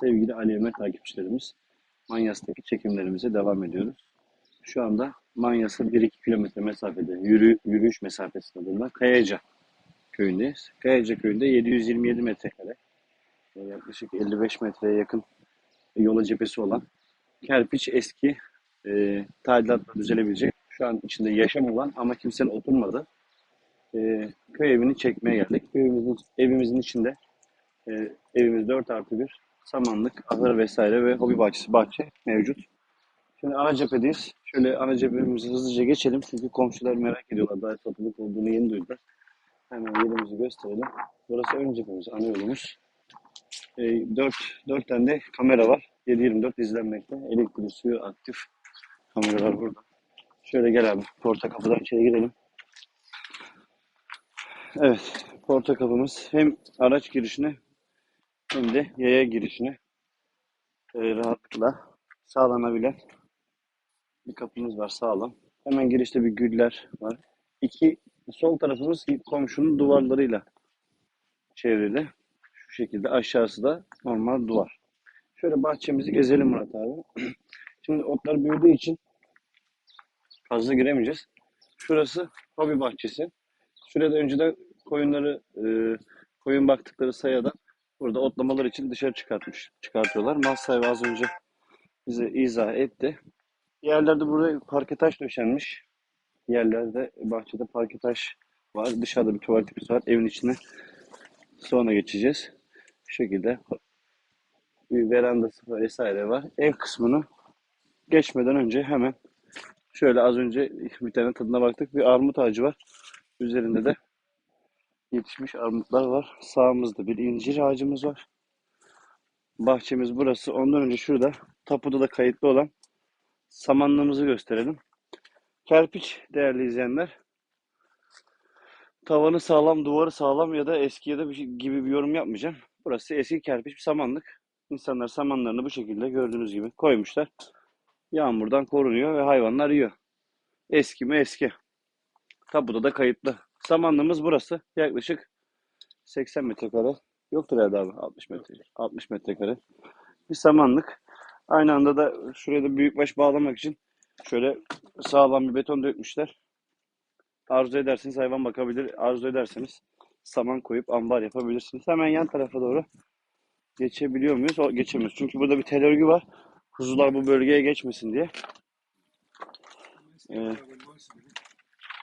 sevgili Ali Emre takipçilerimiz, Manyas'taki çekimlerimize devam ediyoruz. Şu anda Manyas'a 1-2 kilometre mesafede, yürü, yürüyüş mesafesi adında Kayaca köyündeyiz. Kayaca köyünde 727 metrekare, e, yaklaşık 55 metreye yakın yola cephesi olan kerpiç eski e, tadilatla düzelebilecek, şu an içinde yaşam olan ama kimsenin oturmadığı e, köy evini çekmeye geldik. Evimizin, evimizin içinde e, evimiz 4 artı 1 samanlık, ahır vesaire ve hobi bahçesi bahçe mevcut. Şimdi ana cephedeyiz. Şöyle ana cephemizi hızlıca geçelim çünkü komşular merak ediyorlar. Daha satılık olduğunu yeni duydular. Hemen yerimizi gösterelim. Burası ön cephemiz, ana yolumuz. E, 4, 4 tane de kamera var. 7-24 izlenmekte. Elektrik, suyu aktif kameralar burada. Şöyle gel abi. Porta kapıdan içeri girelim. Evet. Porta kapımız hem araç girişine de yaya girişine e, rahatlıkla sağlanabilen bir kapımız var sağlam. Hemen girişte bir güller var. İki sol tarafımız komşunun duvarlarıyla çevrili. Şu şekilde aşağısı da normal duvar. Şöyle bahçemizi gezelim Murat abi. Şimdi otlar büyüdüğü için fazla giremeyeceğiz. Şurası hobi bahçesi. Şurada önceden koyunları e, koyun baktıkları sayadan burada otlamalar için dışarı çıkartmış çıkartıyorlar. Mal az önce bize izah etti. Yerlerde burada parke taş döşenmiş. Yerlerde bahçede parke taş var. Dışarıda bir tuvaletimiz var. Evin içine sonra geçeceğiz. Bu şekilde bir verandası vesaire var. Ev kısmını geçmeden önce hemen şöyle az önce bir tane tadına baktık. Bir armut ağacı var. Üzerinde de yetişmiş armutlar var. Sağımızda bir incir ağacımız var. Bahçemiz burası. Ondan önce şurada tapuda da kayıtlı olan samanlığımızı gösterelim. Kerpiç değerli izleyenler. Tavanı sağlam, duvarı sağlam ya da eski ya da bir şey gibi bir yorum yapmayacağım. Burası eski kerpiç bir samanlık. İnsanlar samanlarını bu şekilde gördüğünüz gibi koymuşlar. Yağmurdan korunuyor ve hayvanlar yiyor. Eski mi eski. Tapuda da kayıtlı. Samanlığımız burası. Yaklaşık 80 metrekare. Yoktur herhalde abi. 60 metre. 60 metrekare. Bir samanlık. Aynı anda da şuraya da büyükbaş bağlamak için şöyle sağlam bir beton dökmüşler. Arzu ederseniz hayvan bakabilir. Arzu ederseniz saman koyup ambar yapabilirsiniz. Hemen yan tarafa doğru geçebiliyor muyuz? O, geçemiyoruz. Çünkü burada bir tel örgü var. Kuzular bu bölgeye geçmesin diye. Ee,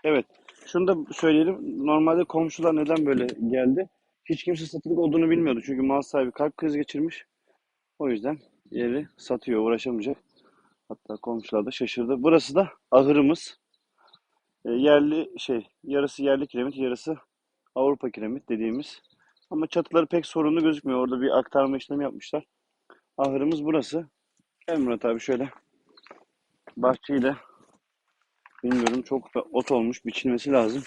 evet. Şunu da söyleyelim. Normalde komşular neden böyle geldi? Hiç kimse satılık olduğunu bilmiyordu. Çünkü mal sahibi kalp krizi geçirmiş. O yüzden yeri satıyor, uğraşamayacak. Hatta komşular da şaşırdı. Burası da ahırımız. E, yerli şey, yarısı yerli kiremit, yarısı Avrupa kiremit dediğimiz. Ama çatıları pek sorunlu gözükmüyor. Orada bir aktarma işlemi yapmışlar. Ahırımız burası. Gel Murat abi şöyle. Bahçeyle bilmiyorum çok da ot olmuş. Biçilmesi lazım.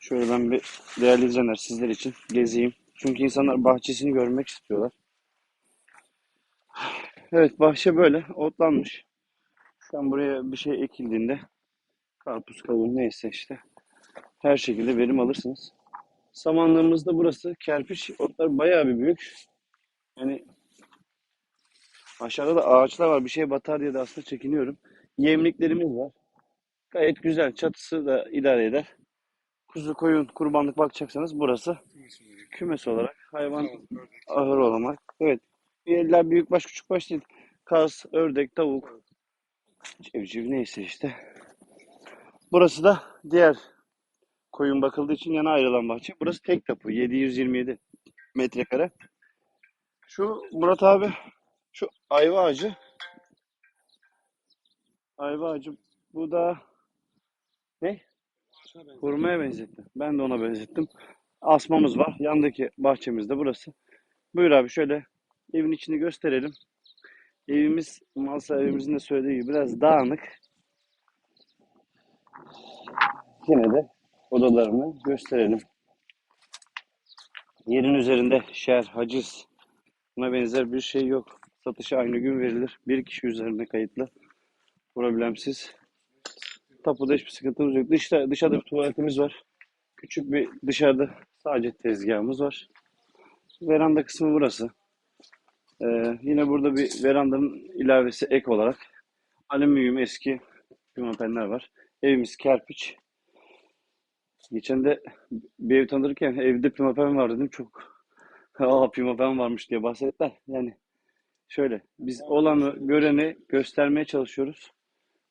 Şöyle ben bir değerli izleyenler sizler için gezeyim. Çünkü insanlar bahçesini görmek istiyorlar. Evet bahçe böyle otlanmış. An buraya bir şey ekildiğinde karpuz kavun neyse işte her şekilde verim alırsınız. Samanlığımızda burası kerpiç otlar bayağı bir büyük. Yani aşağıda da ağaçlar var bir şey batar diye de aslında çekiniyorum. Yemliklerimiz var. Gayet güzel çatısı da idare eder. Kuzu koyun kurbanlık bakacaksanız burası kümes olarak hayvan ahır olamak. Evet. Yerler büyükbaş küçükbaş değil. Kaz, ördek, tavuk, civciv neyse işte. Burası da diğer koyun bakıldığı için yana ayrılan bahçe. Burası tek tapu. 727 metrekare. Şu Murat abi şu ayva ağacı ayva ağacı bu da ne? Hurmaya benzettim. Ben de ona benzettim. Asmamız var. Yandaki bahçemizde burası. Buyur abi şöyle evin içini gösterelim. Evimiz mal sahibimizin de söylediği gibi biraz dağınık. Yine de odalarını gösterelim. Yerin üzerinde şer, haciz buna benzer bir şey yok. Satışa aynı gün verilir. Bir kişi üzerine kayıtlı. Problemsiz. Tapuda hiçbir sıkıntımız yok. Dışta, dışarıda bir tuvaletimiz var. Küçük bir dışarıda sadece tezgahımız var. Veranda kısmı burası. Ee, yine burada bir verandanın ilavesi ek olarak alüminyum eski pimapenler var. Evimiz kerpiç. Geçen de bir ev tanırken evde pimapen var dedim. Çok aa pimapen varmış diye bahsettiler. Yani şöyle biz olanı göreni göstermeye çalışıyoruz.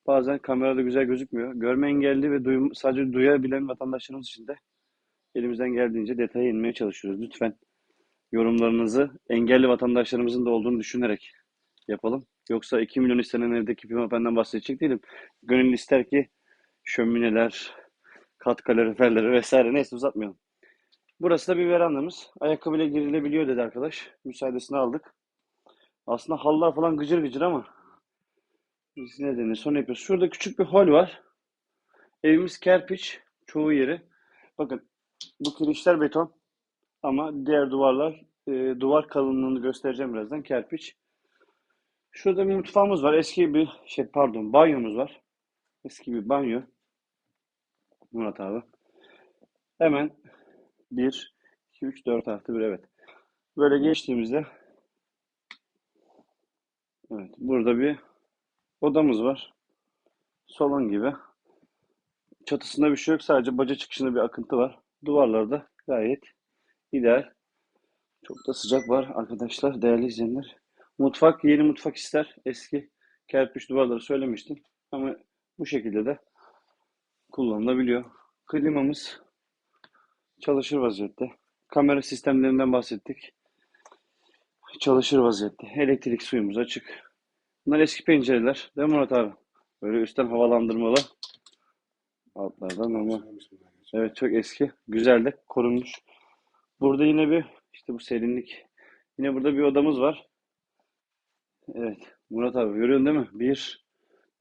Bazen kamerada güzel gözükmüyor. Görme engelli ve duyum, sadece duyabilen vatandaşlarımız için de elimizden geldiğince detaya inmeye çalışıyoruz. Lütfen yorumlarınızı engelli vatandaşlarımızın da olduğunu düşünerek yapalım. Yoksa 2 milyon istenen evdeki pimapenden bahsedecek değilim. Gönül ister ki şömineler, kat kaloriferleri vesaire neyse uzatmayalım. Burası da bir verandamız. Ayakkabıyla girilebiliyor dedi arkadaş. Müsaadesini aldık. Aslında halılar falan gıcır gıcır ama biz ne denir sonra yapıyoruz. Şurada küçük bir hol var. Evimiz kerpiç. Çoğu yeri. Bakın bu kirişler beton. Ama diğer duvarlar e, duvar kalınlığını göstereceğim birazdan. Kerpiç. Şurada bir mutfağımız var. Eski bir şey pardon banyomuz var. Eski bir banyo. Murat abi. Hemen 1, 2, 3, 4 artı 1 evet. Böyle geçtiğimizde evet burada bir odamız var. Salon gibi. Çatısında bir şey yok. Sadece baca çıkışında bir akıntı var. Duvarlarda gayet ideal. Çok da sıcak var arkadaşlar, değerli izleyenler. Mutfak yeni mutfak ister. Eski kerpiç duvarları söylemiştim. Ama bu şekilde de kullanılabiliyor. Klimamız çalışır vaziyette. Kamera sistemlerinden bahsettik. Çalışır vaziyette. Elektrik suyumuz açık. Bunlar eski pencereler. Değil mi Murat abi? Böyle üstten havalandırmalı. Altlardan normal. Evet çok eski. Güzel de korunmuş. Burada yine bir işte bu serinlik. Yine burada bir odamız var. Evet. Murat abi görüyorsun değil mi? Bir,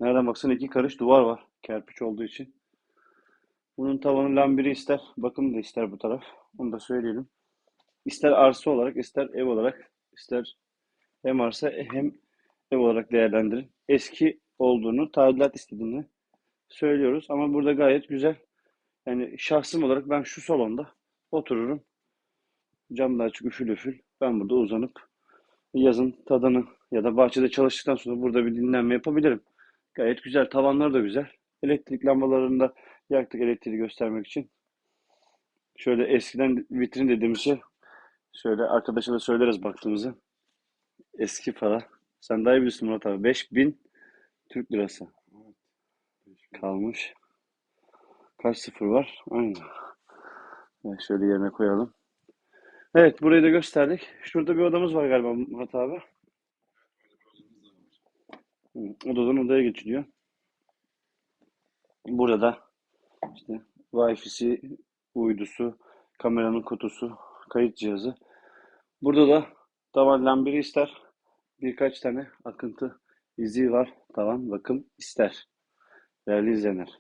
nereden baksan iki karış duvar var. Kerpiç olduğu için. Bunun tavanı lambiri ister. Bakım da ister bu taraf. Onu da söyleyelim. İster arsa olarak, ister ev olarak, ister hem arsa hem ev olarak değerlendirin. Eski olduğunu, tadilat istediğini söylüyoruz. Ama burada gayet güzel. Yani şahsım olarak ben şu salonda otururum. Cam da açık üfül üfül. Ben burada uzanıp yazın tadını ya da bahçede çalıştıktan sonra burada bir dinlenme yapabilirim. Gayet güzel. Tavanları da güzel. Elektrik lambalarını da yaktık elektriği göstermek için. Şöyle eskiden vitrin dediğimiz şey şöyle arkadaşa da söyleriz baktığımızı. Eski para. Sen daha iyi bilirsin Murat abi. 5000 Türk lirası kalmış. Kaç sıfır var? Aynen. Evet, şöyle yerine koyalım. Evet burayı da gösterdik. Şurada bir odamız var galiba Murat abi. Odadan odaya geçiliyor. Burada da işte Wi-Fi'si, uydusu, kameranın kutusu, kayıt cihazı. Burada da tavan lambiri ister. Birkaç tane akıntı izi var. Tavan bakım ister. Değerli izleyenler.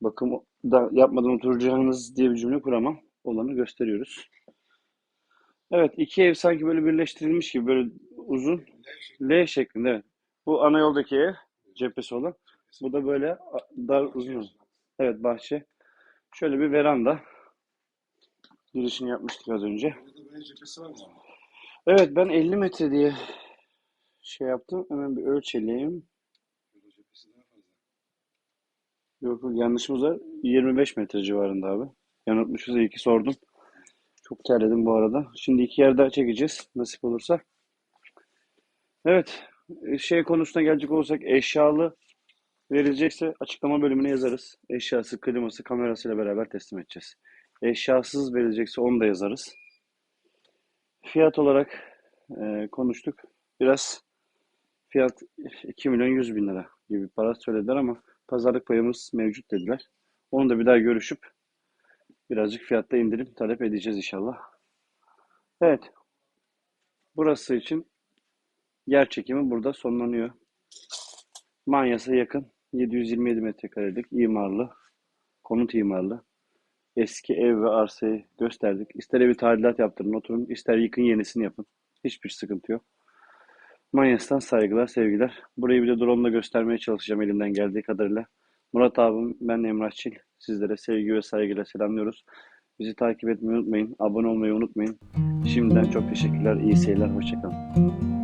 Bakım da yapmadan oturacağınız diye bir cümle kuramam. Olanı gösteriyoruz. Evet iki ev sanki böyle birleştirilmiş gibi böyle uzun L şeklinde. Evet. Bu ana yoldaki ev cephesi olan. Bu da böyle dar uzun. Evet bahçe. Şöyle bir veranda. Girişini yapmıştık az önce. Burada böyle cephesi var mı? Evet ben 50 metre diye şey yaptım. Hemen bir ölçelim. Yok yok yanlışımız var. 25 metre civarında abi. Yanıltmışız. İyi ki sordum. Çok terledim bu arada. Şimdi iki yer daha çekeceğiz. Nasip olursa. Evet. e, Şey konusuna gelecek olursak eşyalı verilecekse açıklama bölümüne yazarız. Eşyası, kliması, kamerasıyla beraber teslim edeceğiz. Eşyasız verilecekse onu da yazarız. Fiyat olarak e, konuştuk. Biraz fiyat 2 milyon 100 bin lira gibi para söylediler ama pazarlık payımız mevcut dediler. Onu da bir daha görüşüp birazcık fiyatta indirim talep edeceğiz inşallah. Evet. Burası için yer çekimi burada sonlanıyor. Manyas'a yakın 727 metrekarelik imarlı, konut imarlı eski ev ve arsayı gösterdik. İster evi tadilat yaptırın, oturun, ister yıkın yenisini yapın. Hiçbir sıkıntı yok. Manyas'tan saygılar, sevgiler. Burayı bir de drone'la göstermeye çalışacağım elimden geldiği kadarıyla. Murat abim, ben Emrah Çil. Sizlere sevgi ve saygıyla selamlıyoruz. Bizi takip etmeyi unutmayın. Abone olmayı unutmayın. Şimdiden çok teşekkürler. İyi seyirler. Hoşçakalın.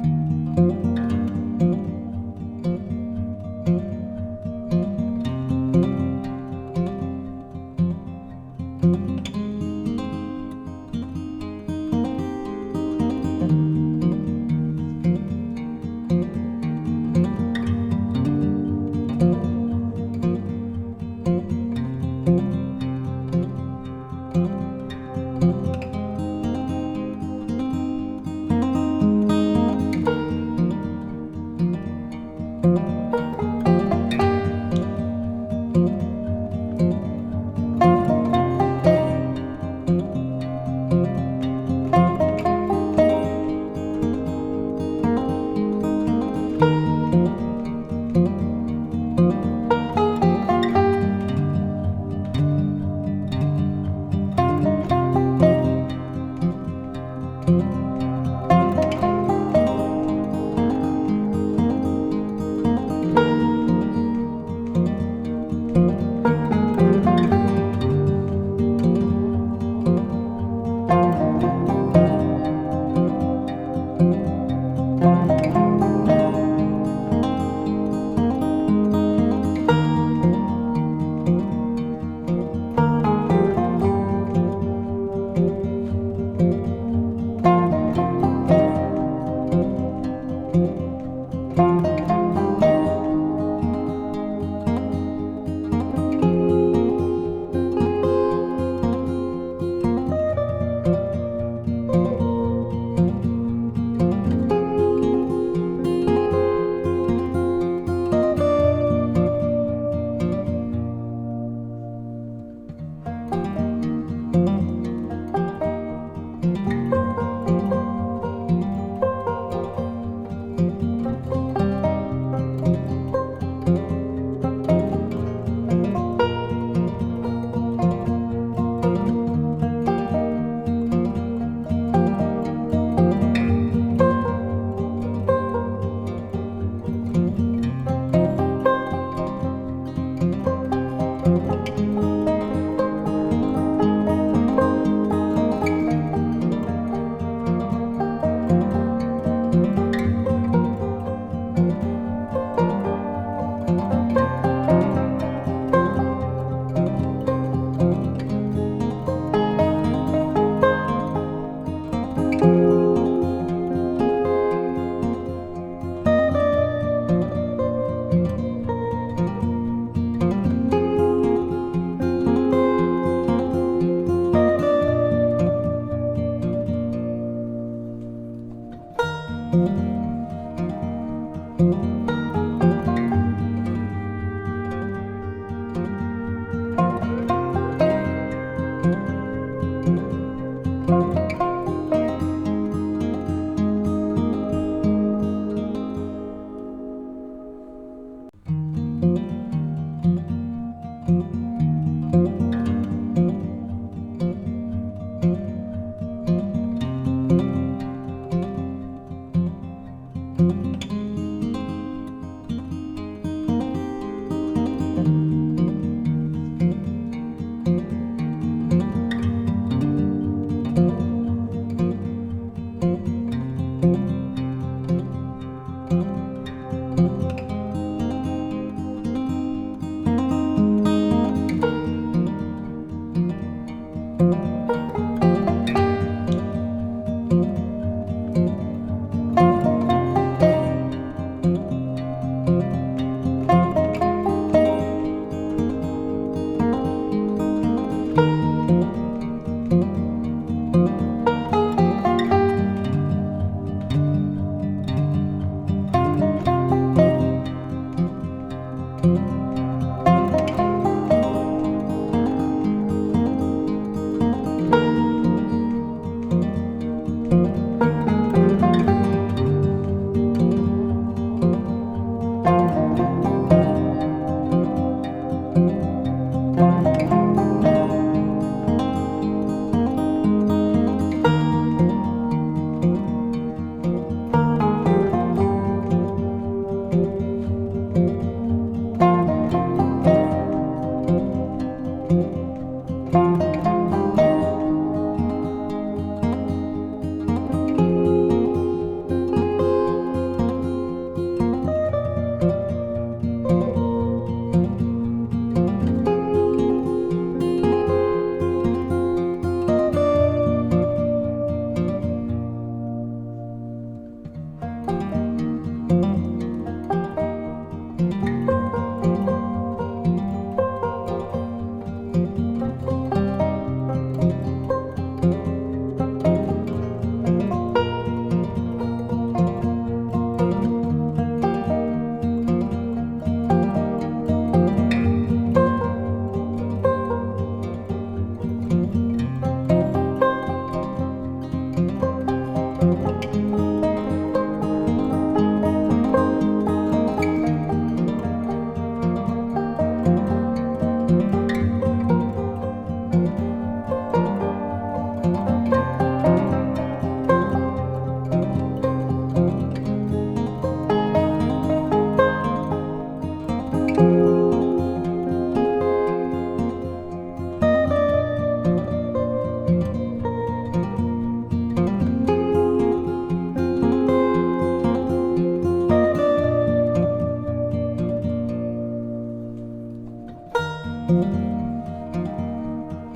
thank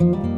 you